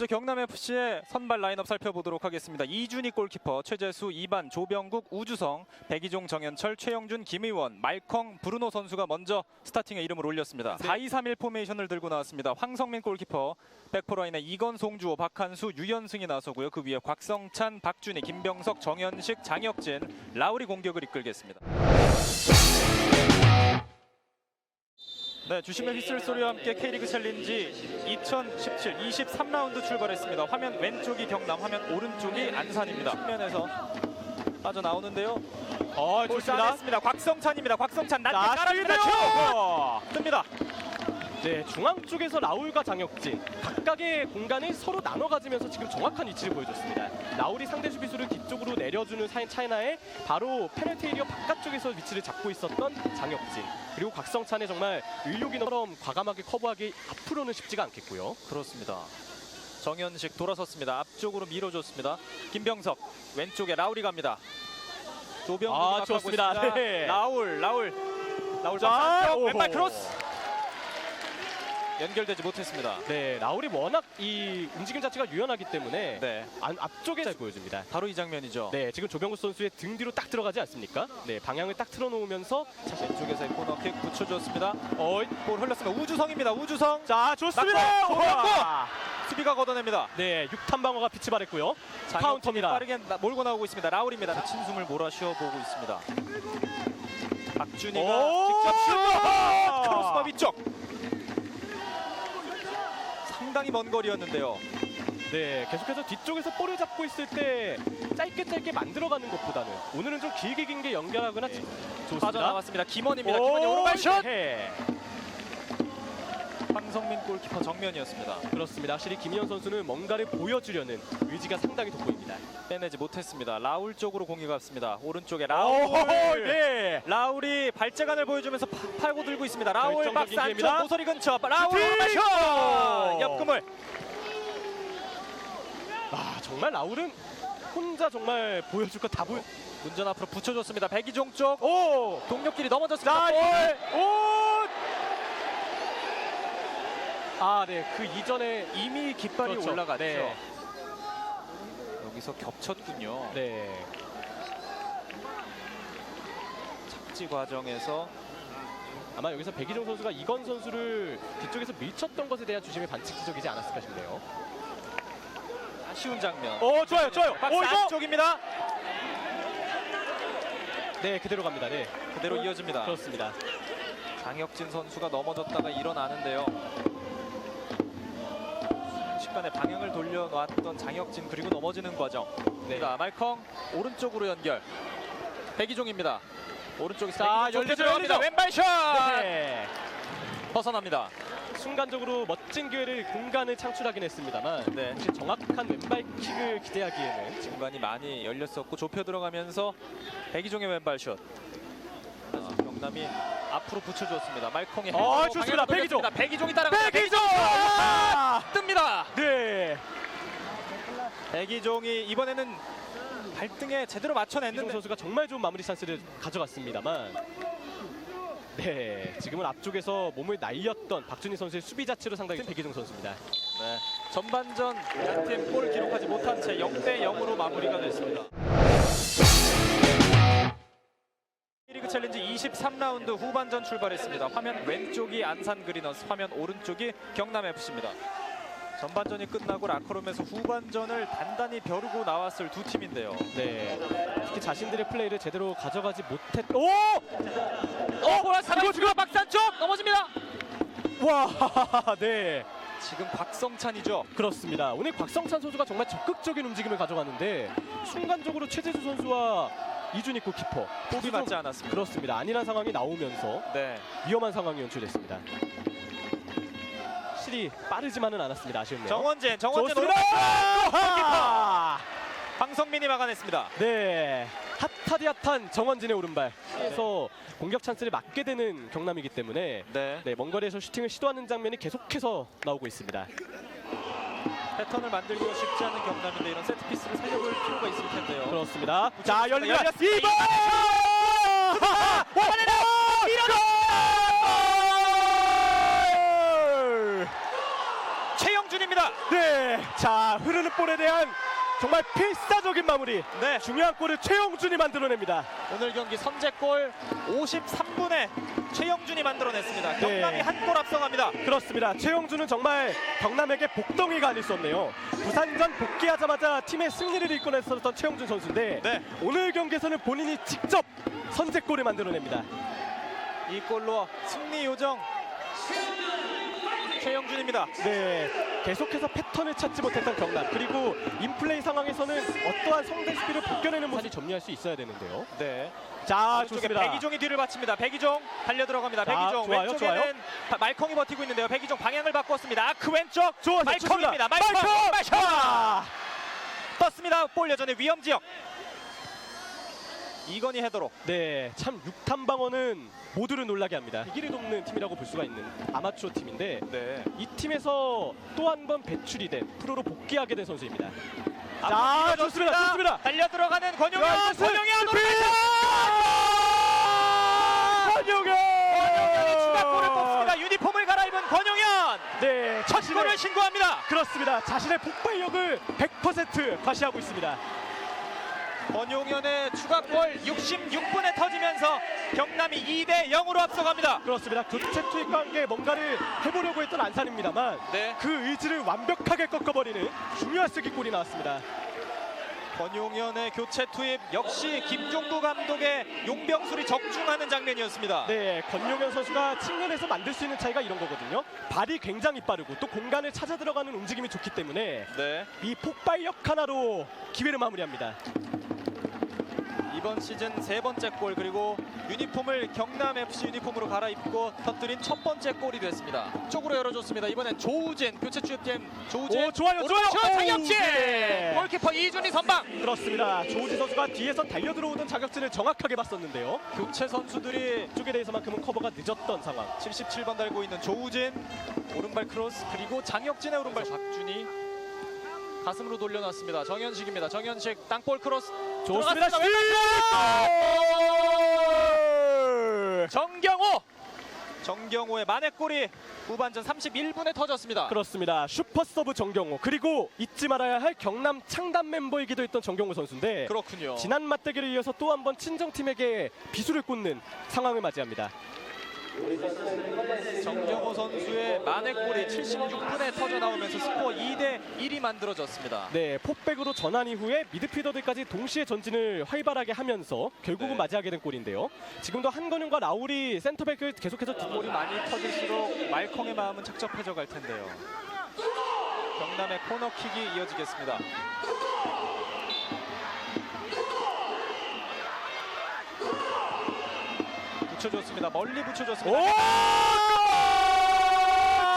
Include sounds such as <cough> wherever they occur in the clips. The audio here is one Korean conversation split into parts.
먼저 경남 FC의 선발 라인업 살펴보도록 하겠습니다. 이준희 골키퍼, 최재수, 이반, 조병국, 우주성, 백이종, 정현철, 최영준, 김의원, 말컹, 브루노 선수가 먼저 스타팅에 이름을 올렸습니다. 4-2-3-1 포메이션을 들고 나왔습니다. 황성민 골키퍼, 백포라인에 이건, 송주호, 박한수, 유연승이 나서고요. 그 위에 곽성찬, 박준희, 김병석, 정현식, 장혁진, 라우리 공격을 이끌겠습니다. 네, 주심의 휘슬 소리와 함께 K리그 챌린지 2017 23라운드 출발했습니다. 화면 왼쪽이 경남, 화면 오른쪽이 안산입니다. 화면에서 빠져나오는데요. 어, 골 좋습니다. 쏴냈습니다. 곽성찬입니다. 곽성찬 낮게 자, 깔아줍니다. 뜹니다. 네, 중앙 쪽에서 라울과 장혁진 각각의 공간을 서로 나눠 가지면서 지금 정확한 위치를 보여줬습니다. 라울이 상대 수비수를 뒤쪽으로 내려주는 사인 차이나에 바로 페널티 에리어 바깥쪽에서 위치를 잡고 있었던 장혁진 그리고 곽성찬의 정말 의료기처럼 과감하게 커브하기 앞으로는 쉽지가 않겠고요. 그렇습니다. 정현식 돌아섰습니다. 앞쪽으로 밀어줬습니다. 김병석 왼쪽에 라울이 갑니다. 조병국이 아, 좋습니다. 네. 라울, 라울, 라울 자. 왼발 크로스 연결되지 못했습니다. 네, 라울이 워낙 이 움직임 자체가 유연하기 때문에 네, 안, 앞쪽에 잘 보여줍니다. 바로 이 장면이죠. 네, 지금 조병구 선수의 등 뒤로 딱 들어가지 않습니까? 네, 방향을 딱 틀어놓으면서 왼쪽에서의 코너킥 붙여줬습니다. 어, 볼 흘렀습니다. 우주성입니다. 우주성 자, 좋습니다. 조병구! 수비가 걷어냅니다. 네, 6탄 방어가 빛이 발했고요. 카운터입니다. 빠르게 나- 몰고 나오고 있습니다. 라울입니다. 친숨을 몰아쉬어 보고 있습니다. 박준희가 오! 직접 슛! 아! 크로스바 위쪽. 상당히 먼 거리였는데요. 네, 계속해서 뒤쪽에서 볼을 잡고 있을 때 짧게 짧게 만들어가는 것보다는 오늘은 좀 길게 긴 게 연결하거나 네. 좋습니다. 빠져나왔습니다. 김원입니다. 오, 김원이 오른발 슛! 네, 황성민 골키퍼 정면이었습니다. 그렇습니다. 확실히 김희연 선수는 뭔가를 보여주려는 의지가 상당히 돋보입니다. 빼내지 못했습니다. 라울 쪽으로 공이 갔습니다. 오른쪽에 오, 라울. 네. 라울이 발재간을 보여주면서 파- 팔고 들고 있습니다. 라울 결정적인 박스 안쪽 기회입니다. 모서리 근처 라울 슈팅! 슛! 옆금을 아, 정말 라울은 혼자 정말 보여줄 거 다 보여. 문전 앞으로 붙여줬습니다. 백이종 쪽 오, 동료끼리 넘어졌습니다. 이- 오. 아, 네, 그 이전에 이미 깃발이 그렇죠. 올라갔죠. 네. 여기서 겹쳤군요. 네. 착지 과정에서 아마 여기서 백이종 선수가 이건 선수를 뒤쪽에서 밀쳤던 것에 대한 주심의 반칙 지적이지 않았을까 싶네요. 아쉬운 장면. 오 좋아요 좋아요. 박스 오 이거 안쪽입니다. 네 그대로 갑니다. 네 그대로 이어집니다. 그렇습니다. 장혁진 선수가 넘어졌다가 일어나는데요. 순식간에 방향을 돌려놨던 장혁진 그리고 넘어지는 과정. 네. 자, 말컹 오른쪽으로 연결. 백이종입니다. 오른쪽에서 자, 열리죠, 들어갑니다. 열리죠. 왼발 샷! 네. 벗어납니다. 순간적으로 멋진 기회를 공간을 창출하긴 했습니다만 네. 정확한 왼발킥을 기대하기에는 공간이 많이 열렸었고 좁혀 들어가면서 백이종의 왼발 슛. 아, 경남이 앞으로 붙여줬습니다. 말콩이 어, 좋습니다. 백이종. 백이종이 따라갑니다. 백이종! 아! 뜹니다. 네. 백이종이 이번에는 발등에 제대로 맞춰냈는데 선수가 정말 좋은 마무리 찬스를 가져갔습니다만 네 지금은 앞쪽에서 몸을 날렸던 박준희 선수의 수비 자체로 상당히 백이종 선수입니다. 네. 전반전 양팀 골 기록하지 못한 채 0대 0으로 마무리가 됐습니다. 챌린지 23라운드 후반전 출발했습니다. 화면 왼쪽이 안산 그리너스, 화면 오른쪽이 경남 FC입니다. 전반전이 끝나고 라커룸에서 후반전을 단단히 벼르고 나왔을 두 팀인데요. 네 특히 자신들의 플레이를 제대로 가져가지 못했. 오! 어, 보라 사람 지금 박산 쪽 넘어집니다. 와, <laughs> 네. 지금 곽성찬이죠. 그렇습니다. 오늘 곽성찬 선수가 정말 적극적인 움직임을 가져가는데 순간적으로 최재수 선수와 이준익 골키퍼 볼이 좀 맞지 않았습니다. 그렇습니다. 안일한 상황이 나오면서 네. 위험한 상황이 연출됐습니다. 확실히 빠르지만은 않았습니다. 아쉽네요. 정원진, 정원진 좋습니다. 오른발 황성민이 막아냈습니다. 네. 핫하디핫한 정원진의 오른발. 그래서 공격 찬스를 맞게 되는 경남이기 때문에 네. 네, 먼 거리에서 슈팅을 시도하는 장면이 계속해서 나오고 있습니다. 패턴을 만들기가 쉽지 않은 경남인데 이런 세트 피스를 살려볼 필요가 있을 텐데요. 그렇습니다. 자, 열리면 열렸습니다. 이번! 최영준입니다. 네. 자, 자 흐르는 볼에 대한 정말 필사적인 마무리. 네. 중요한 골을 최영준이 만들어냅니다. 오늘 경기 선제골 53분에 최영준이 만들어냈습니다. 네. 경남이 한골 앞서갑니다. 그렇습니다. 최영준은 정말 경남에게 복덩이가 아닐 수 없네요. 부산전 복귀하자마자 팀의 승리를 이끌어냈었던 최영준 선수인데 네. 오늘 경기에서는 본인이 직접 선제골을 만들어냅니다. 이 골로 승리 요정 최영준입니다. 네, 계속해서 패턴을 찾지 못했던 경남 그리고 인플레이 상황에서는 어떠한 성대 수비를 벗겨내는 모습이 점유할 수 있어야 되는데요. 네. 자, 좋습니다. 백이종이 뒤를 받칩니다. 백이종 달려 들어갑니다. 자, 백이종 좋아요, 왼쪽에는 좋아요. 바- 말컹이 버티고 있는데요. 백이종 방향을 바꿨습니다. 아크 왼쪽 좋아요, 말컹입니다. 좋습니다. 말컹 말컹! 말컹 자, 떴습니다. 볼 여전의 위험 지역. 이건희 헤더로 네, 참 육탐방어는 모두를 놀라게 합니다. 위기를 돕는 팀이라고 볼 수가 있는 아마추어 팀인데 네. 이 팀에서 또 한 번 배출이 된 프로로 복귀하게 된 선수입니다. 자, 좋습니다, 좋습니다. 달려 들어가는 권용현, 야, 권용현 스피드! 권용현! 권용현이 추가골을 뽑습니다. 유니폼을 갈아입은 권용현 네, 첫 자신의- 골을 신고합니다. 그렇습니다. 자신의 폭발력을 100% 과시하고 있습니다. 권용현의 추가골 66분에 터지면서 경남이 2대 0으로 앞서갑니다. 그렇습니다. 교체 투입과 함께 뭔가를 해보려고 했던 안산입니다만 네. 그 의지를 완벽하게 꺾어버리는 중요한 쓰기골이 나왔습니다. 권용현의 교체 투입 역시 김종구 감독의 용병술이 적중하는 장면이었습니다. 네, 권용현 선수가 측면에서 만들 수 있는 차이가 이런 거거든요. 발이 굉장히 빠르고 또 공간을 찾아 들어가는 움직임이 좋기 때문에 네. 이 폭발력 하나로 기회를 마무리합니다. 이번 시즌 세 번째 골 그리고 유니폼을 경남 FC 유니폼으로 갈아입고 터뜨린 첫 번째 골이 됐습니다. 쪽으로 열어줬습니다. 이번엔 조우진 교체 투입된 조우진. 오, 좋아요, 오른쪽 좋아요. 장혁진. 오, 네. 골키퍼 이준희 선방. 그렇습니다. 조우지 선수가 뒤에서 달려 들어오던 자격진을 정확하게 봤었는데요. 교체 선수들이 쪽에 대해서만큼은 커버가 늦었던 상황. 77번 달고 있는 조우진 오른발 크로스 그리고 장혁진의 오른발 박준희 가슴으로 돌려놨습니다. 정현식입니다. 정현식 땅볼 크로스 좋습니다. 슛! 정경호 정경호의 만회골이 후반전 31분에 터졌습니다. 그렇습니다. 슈퍼 서브 정경호 그리고 잊지 말아야 할 경남 창단 멤버이기도 했던 정경호 선수인데 그렇군요. 지난 맞대결에 이어서 또 한 번 친정팀에게 비수를 꽂는 상황을 맞이합니다. 정경호 선수의 만회골이 76분에 터져 나오면서 스코어 2대 1이 만들어졌습니다. 네, 폭백으로 전환 이후에 미드필더들까지 동시에 전진을 활발하게 하면서 결국은 네. 맞이하게 된 골인데요. 지금도 한건영과 라울이 센터백을 계속해서 두 골이 많이 터질수록 말컹의 마음은 착잡해져 갈 텐데요. 경남의 코너킥이 이어지겠습니다. 붙여줬습니다. 멀리 오! 붙여줬습니다.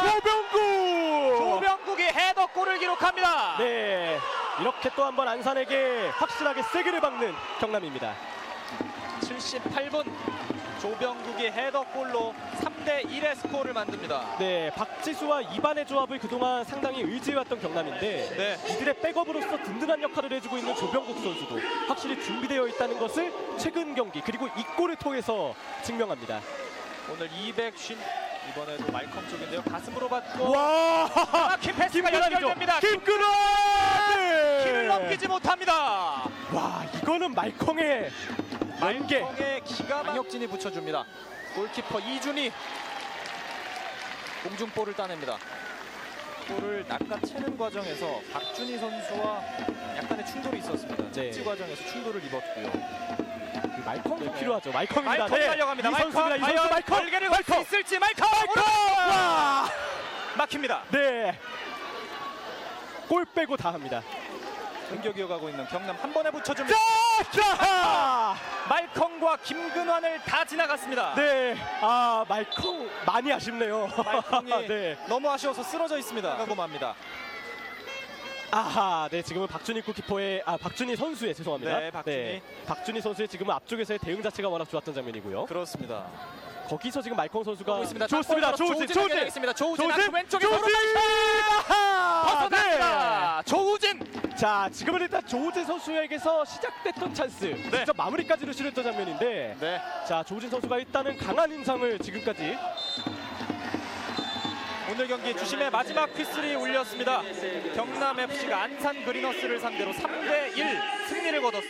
조병구! 조병국이 헤더골을 기록합니다. 네, 이렇게 또 한 번 안산에게 확실하게 세게를 박는 경남입니다. 78분 조병국이 헤더골로 3 대 1의 스코어를 만듭니다. 네, 박지수와 이반의 조합을 그동안 상당히 의지해왔던 경남인데 네. 이들의 백업으로서 든든한 역할을 해주고 있는 조병국 선수도 확실히 준비되어 있다는 것을 최근 경기 그리고 이 골을 통해서 증명합니다. 오늘 250 이번에도 말컴 쪽인데요. 가슴으로 받고 와, 막힌 패스가 연결됩니다. 김근환! 키를 넘기지 못합니다. 와, 이거는 말컹의 만개. 말컹의 기가 막혁진이 붙여줍니다. 골키퍼 이준희 공중볼을 따냅니다. 볼을 낚아채는 과정에서 박준희 선수와 약간의 충돌이 있었습니다. 네. 착지 과정에서 충돌을 입었고요. 말컹도 네. 필요하죠. 말컹입니다. 말컹 네. 달려갑니다. 이 선수입니다. 이 선수 과연 말컹. 걸개를 걸 수 말컹. 있을지 말컹 오른쪽! 와! 막힙니다. 네. 골 빼고 다 합니다. 공격 이어가고 있는 경남 한 번에 붙여줍니다. 자! 말컹과 김근환을 다 지나갔습니다. 네. 아, 말컹 많이 아쉽네요. 말컹이 <laughs> 네. 너무 아쉬워서 쓰러져 있습니다. 맙니다. 아하, 네 지금은 박준희 골키퍼의 아 박준희 선수의 죄송합니다. 네, 박준희. 박준희 선수의 지금은 앞쪽에서의 대응 자체가 워낙 좋았던 장면이고요. 그렇습니다. 거기서 지금 말컹 선수가 하고 있습니다. 좋습니다. 조우진, 조우진 조우진, 있습니다. 조우진, 조우진, 그 왼쪽에 조우진! 아하! 벗어납니다. 네. 자, 지금은 일단 조우진 선수에게서 시작됐던 찬스, 직접 마무리까지 루시했던 장면인데, 네. 자 조우진 선수가 일단은 강한 인상을 지금까지 오늘 경기 주심의 마지막 휘슬이 울렸습니다. 경남 FC가 안산 그리너스를 상대로 3대 1 승리를 거뒀습니다.